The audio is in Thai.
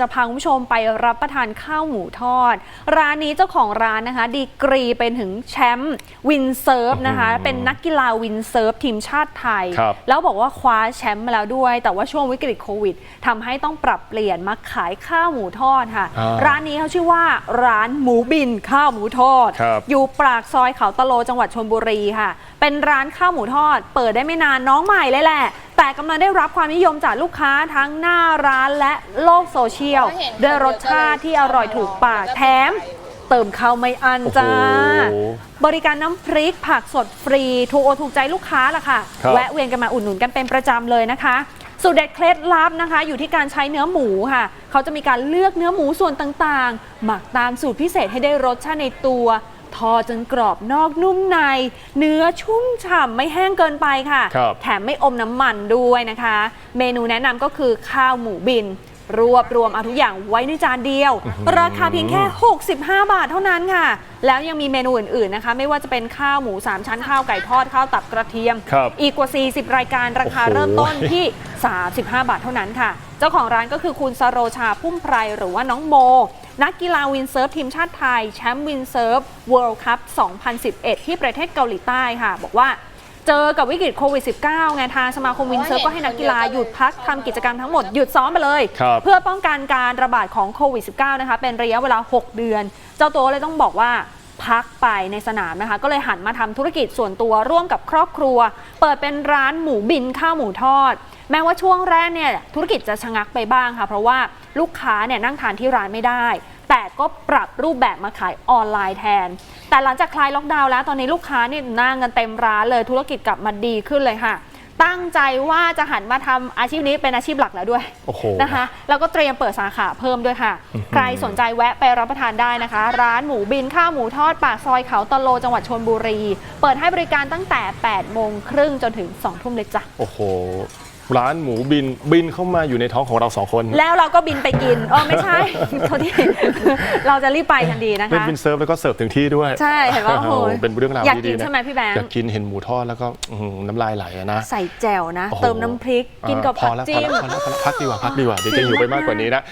จะพาคุณผู้ชมไปรับประทานข้าวหมูทอด ร้านนี้เจ้าของร้านนะคะ ดีกรีเป็นถึงแชมป์วินเซิร์ฟนะคะอื้อหือเป็นนักกีฬาวินเซิร์ฟทีมชาติไทย ครับ แล้วบอกว่าคว้าแชมป์มาแล้วด้วย แต่ว่าช่วงวิกฤตโควิดทำให้ต้องปรับเปลี่ยนมาขายข้าวหมูทอดค่ะ อ่าร้านนี้เขาชื่อว่าร้านหมูบินข้าวหมูทอด ครับ อยู่ปากซอยเขาตะโลจังหวัดชลบุรีค่ะ เป็นร้านข้าวหมูทอด เปิดได้ไม่นานน้องใหม่เลยแหละ แต่กำลังได้รับความนิยมจากลูกค้าทั้งหน้าร้านและโลกโซเชียลด้วยรสชาติที่อร่อยถูกปากแถมเติมข้าวไม่อันจ้าโอ้โหบริการน้ำพริกผักสดฟรี ถูกอกถูกใจลูกค้าล่ะค่ะครับแวะเวียนกันมาอุดหนุนกันเป็นประจำเลยนะคะ สูตรเด็ดเคล็ดลับนะคะ อยู่ที่การใช้เนื้อหมูค่ะ เขาจะมีการเลือกเนื้อหมูส่วนต่างๆ หมักตามสูตรพิเศษให้ได้รสชาติในตัว ทอดจนกรอบนอกนุ่มใน เนื้อชุ่มฉ่ำไม่แห้งเกินไปค่ะ ครับแถมไม่อมน้ำมันด้วยนะคะ เมนูแนะนำก็คือข้าวหมูบิน รวบรวมเอาทุกอย่างไว้ในจานเดียว ราคาเพียงแค่ 65 บาทเท่านั้นค่ะ แล้วยังมีเมนูอื่นๆนะคะ ไม่ว่าจะเป็นข้าวหมู 3 ชั้นข้าวไก่ทอดข้าวตับกระเทียม ครับอีกกว่า 40 รายการราคาโอ้โห เริ่มต้นที่ 35 บาทเท่านั้นค่ะ เจ้าของร้านก็คือคุณสโรชาพุ่มไพรหรือว่าน้องโม นักกีฬาวินเซิร์ฟทีมชาติไทย แชมป์วินเซิร์ฟเวิลด์คัพ 2011 ที่ประเทศเกาหลีใต้ค่ะ บอกว่าเจอกับวิกฤตโควิด -19 ไงทางสมาคมวินเซิร์ฟก็ให้นักกีฬาหยุดพักทำกิจกรรมทั้งหมดหยุดซ้อมไปเลยครับเพื่อป้องกันการระบาดของโควิด -19 นะคะเป็นระยะเวลา 6 เดือน เจ้าตัวเลยต้องบอกว่า พักไปในสนามนะคะ ก็เลยหันมาทำธุรกิจส่วนตัวร่วมกับครอบครัว เปิดเป็นร้านหมูบินข้าวหมูทอด แม้ว่าช่วงแรกเนี่ยธุรกิจจะชะงักไปบ้างค่ะ เพราะว่าลูกค้าเนี่ยนั่งทานที่ร้านไม่ได้ แต่ก็ปรับรูปแบบมาขายออนไลน์แทน แต่หลังจากคลายล็อกดาวน์แล้วตอนนี้ลูกค้านี่นั่งกันเต็มร้านเลยธุรกิจกลับมาดีขึ้นเลยค่ะ ตั้งใจว่าจะหันมาทำอาชีพนี้เป็นอาชีพหลักแล้วด้วยโอ้โหนะคะแล้วก็เตรียมเปิดสาขาเพิ่มด้วยค่ะ ใครสนใจแวะไปรับประทานได้นะคะ ร้านหมูบินข้าวหมูทอดปากซอยเขาตะโลจังหวัดชนบุรี เปิดให้บริการตั้งแต่8โมงครึ่งจนถึง2ทุ่มเลยจ้ะโอ้โห ร้านหมูบินบินเข้ามาอยู่ในท้องของเราสองคนแล้วเราก็บินไปกินเออไม่ใช่โทษทีเราจะรีบไปทันทีนะเล่นคะบินเซิร์ฟแล้วก็เสิร์ฟถึงที่ด้วย ใช่เห็นว่าโอ้โหเป็นเรื่องราวอยากดีกินๆนะใช่ไหมพี่แบงค์อยากกินเห็นหมูทอดแล้วก็อื้อหือน้ำลายไหลอะนะ ใส่แจ่วนะโอ้โหเติมน้ำพริกกินกับพอผักแล้วพอจิ้มแล้วพอแล้วพอแล้วพักดีกว่าพักดีกว่าเดี๋ยวจะอยู่ไปมากกว่านี้นะ